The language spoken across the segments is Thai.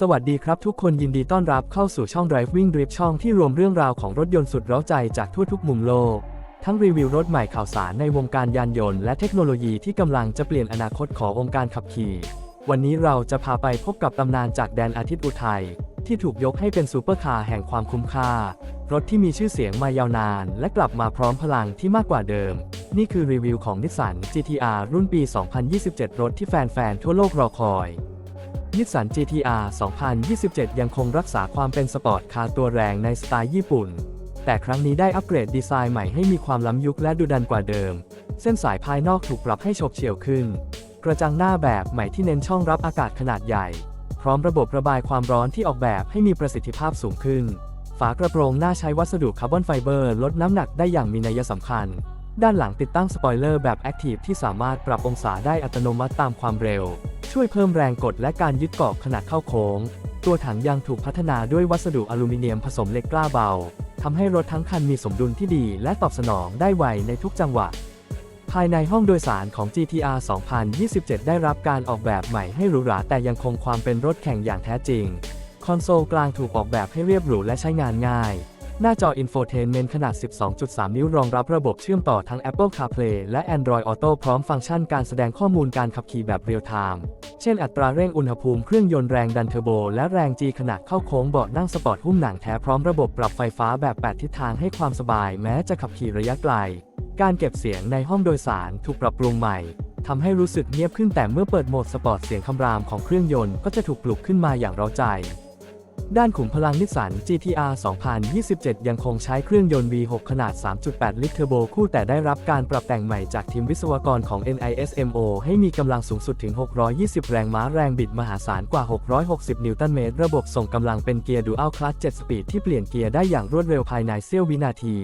สวัสดีครับทุกคนยินดีต้อนรับเข้าสู่ช่อง Driving Drip ช่องที่รวมเรื่องราวของรถยนต์สุดเร้าใจจากทั่วทุกมุมโลก ทั้งรีวิวรถใหม่ข่าวสารในวงการยานยนต์และเทคโนโลยีที่กำลังจะเปลี่ยนอนาคตขององค์การขับขี่ วันนี้เราจะพาไปพบกับตำนานจากแดนอาทิตย์อุทัยที่ถูกยกให้เป็นซูเปอร์คาร์แห่งความคุ้มค่า รถที่มีชื่อเสียงมายาวนาน และกลับมาพร้อมพลังที่มากกว่าเดิม นี่คือรีวิวของนิสสัน GTR รุ่นปี 2027 รถที่แฟนๆทั่วโลกรอคอย นิสสัน GTR 2027 ยังคงรักษาความเป็นสปอร์ตคาร์ตัวแรงในสไตล์ญี่ปุ่น แต่ครั้งนี้ได้อัปเกรดดีไซน์ใหม่ให้มีความล้ำยุคและดุดันกว่าเดิม เส้นสายภายนอกถูกปรับให้ฉกเฉี่ยวขึ้น กระจังหน้าแบบใหม่ที่เน้นช่องรับอากาศขนาดใหญ่ พร้อมระบบระบายความร้อนที่ออกแบบให้มีประสิทธิภาพสูงขึ้น ฝากระโปรงหน้าใช้วัสดุคาร์บอนไฟเบอร์ลดน้ำหนักได้อย่างมีนัยสำคัญ ด้านหลังติดตั้งสปอยเลอร์แบบแอคทีฟที่สามารถปรับองศาได้อัตโนมัติตามความเร็ว ช่วยเพิ่มแรงกดและการยึดเกาะขณะเข้าโค้ง ตัวถังยังถูกพัฒนาด้วยวัสดุอลูมิเนียมผสมเหล็กกล้าเบาทำให้รถทั้งคันมีสมดุลที่ดีและตอบสนองได้ไวในทุกจังหวะ ภายในห้องโดยสารของ GTR 2027 ได้รับการออกแบบใหม่ให้หรูหราแต่ยังคงความเป็นรถแข่งอย่างแท้จริง คอนโซลกลางถูกออกแบบให้เรียบหรูและใช้งานง่าย หน้าจอ Infotainment ขนาด 12.3 นิ้วรองรับระบบเชื่อมต่อทั้ง Apple CarPlay และ Android Auto พร้อมฟังก์ชันการแสดงข้อมูลการขับขี่แบบเรียลไทม์ เช่นอัตราเร่งอุณหภูมิเครื่องยนต์แรงดันเทอร์โบ และแรง G ขณะเข้าโค้งเบาะนั่งสปอร์ตหุ้มหนังแท้พร้อมระบบปรับไฟฟ้าแบบ 8 ทิศทางให้ความสบายแม้จะขับขี่ระยะไกล การเก็บเสียงในห้องโดยสารถูกปรับปรุงใหม่ทำให้รู้สึกเงียบขึ้นแต่เมื่อเปิดโหมดสปอร์ตเสียงคำรามของเครื่องยนต์ก็จะถูกปลุกขึ้นมาอย่างเร้าใจ ด้านขุมพลังนิสสัน GTR 2027 ยังคงใช้เครื่องยนต์ V6 ขนาด 3.8 ลิตรเทอร์โบคู่แต่ได้รับการปรับแต่งใหม่จากทีมวิศวกรของ NISMO ให้มีกำลังสูงสุดถึง 620 แรงม้าแรงบิดมหาศาลกว่า 660 นิวตันเมตร ระบบส่งกำลังเป็นเกียร์ดูอัลคลัต7สปีดที่เปลี่ยนเกียร์ได้อย่างรวดเร็วภายในเสี้ยววินาที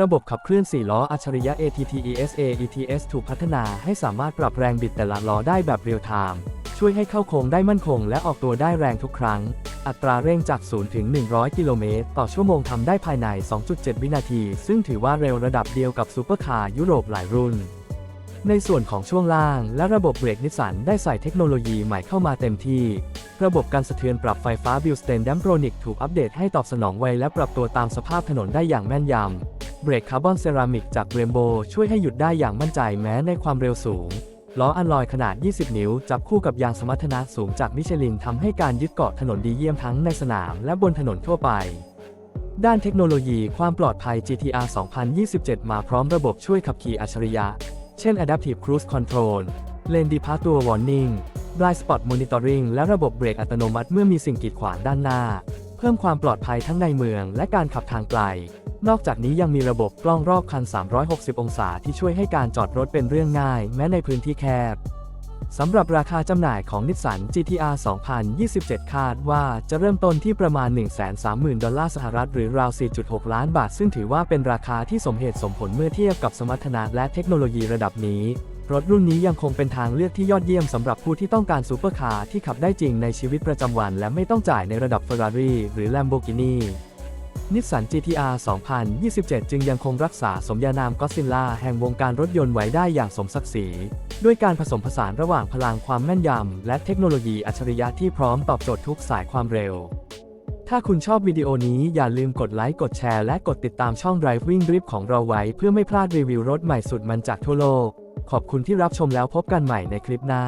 ระบบขับเคลื่อน 4 ล้ออัจฉริยะ ATT ESA ETS ถูกพัฒนาให้สามารถปรับแรงบิดแต่ละล้อได้แบบเรียลไทม์ ช่วยให้เข้าโค้งได้มั่นคงและออกตัวได้แรงทุกครั้ง อัตราเร่งจาก 0 ถึง 100 กิโลเมตร ต่อชั่วโมงทำได้ภายใน 2.7 วินาที ซึ่งถือว่าเร็วระดับเดียวกับซูเปอร์คาร์ยุโรปหลายรุ่น ในส่วนของช่วงล่างและระบบเบรกนิสสันได้ใส่เทคโนโลยีใหม่เข้ามาเต็มที่ ระบบการสะเทือนปรับไฟฟ้าบิลสเตนดัมโ r รนิกถูกอัปเดตให้ตอบสนองไวและปรับตัวตามสภาพถนนได้อย่างแม่นยำเบรกคาร์บอนเซรามิกจากเรมโบช่วยให้หยุดได้อย่างมั่นใจแม้ในความเร็วสูง ล้ออัลลอยขนาด 20 นิ้ว จับคู่กับยางสมรรถนะสูงจากมิชลินทำให้การยึดเกาะถนนดีเยี่ยมทั้งในสนามและบนถนนทั่วไป ด้านเทคโนโลยีความปลอดภัย GTR 2027 มาพร้อมระบบช่วยขับขี่อัจฉริยะ เช่น Adaptive Cruise Control Lane Departure Warning Blind Spot Monitoring และระบบเบรกอัตโนมัติเมื่อมีสิ่งกีดขวางด้านหน้า เพิ่มความปลอดภัยทั้งในเมืองและการขับทางไกล นอกจากนี้ยังมีระบบกล้องรอบคัน 360 องศาที่ช่วยให้การจอดรถเป็นเรื่องง่าย แม้ในพื้นที่แคบ สำหรับราคาจำหน่ายของนิสสัน GTR 2027 คาดว่าจะเริ่มต้นที่ประมาณ 130,000 ดอลลาร์สหรัฐหรือราว 4.6 ล้านบาท ซึ่งถือว่าเป็นราคาที่สมเหตุสมผลเมื่อเทียบกับสมรรถนะและเทคโนโลยีระดับนี้ รถรุ่นนี้ยังคงเป็นทางเลือกที่ยอดเยี่ยมสำหรับผู้ที่ต้องการซูเปอร์คาร์ที่ขับได้จริงในชีวิตประจำวัน และไม่ต้องจ่ายในระดับ Ferrari หรือ Lamborghini นิสสัน GTR 2027 จึงยังคงรักษาสมญานามก็ซิลล่าแห่งวงการรถยนต์ไว้ได้อย่างสมศักดิ์ศรี ด้วยการผสมผสานระหว่างพลังความแม่นยำ และเทคโนโลยีอัจฉริยะที่พร้อมตอบโจทย์ทุกสายความเร็ว ถ้าคุณชอบวิดีโอนี้อย่าลืมกดไลค์ กดแชร์ และกดติดตามช่อง Driving Drip ของเราไว้ เพื่อไม่พลาดรีวิวรถใหม่สุดมันจากทั่วโลก ขอบคุณที่รับชมแล้วพบกันใหม่ในคลิปหน้า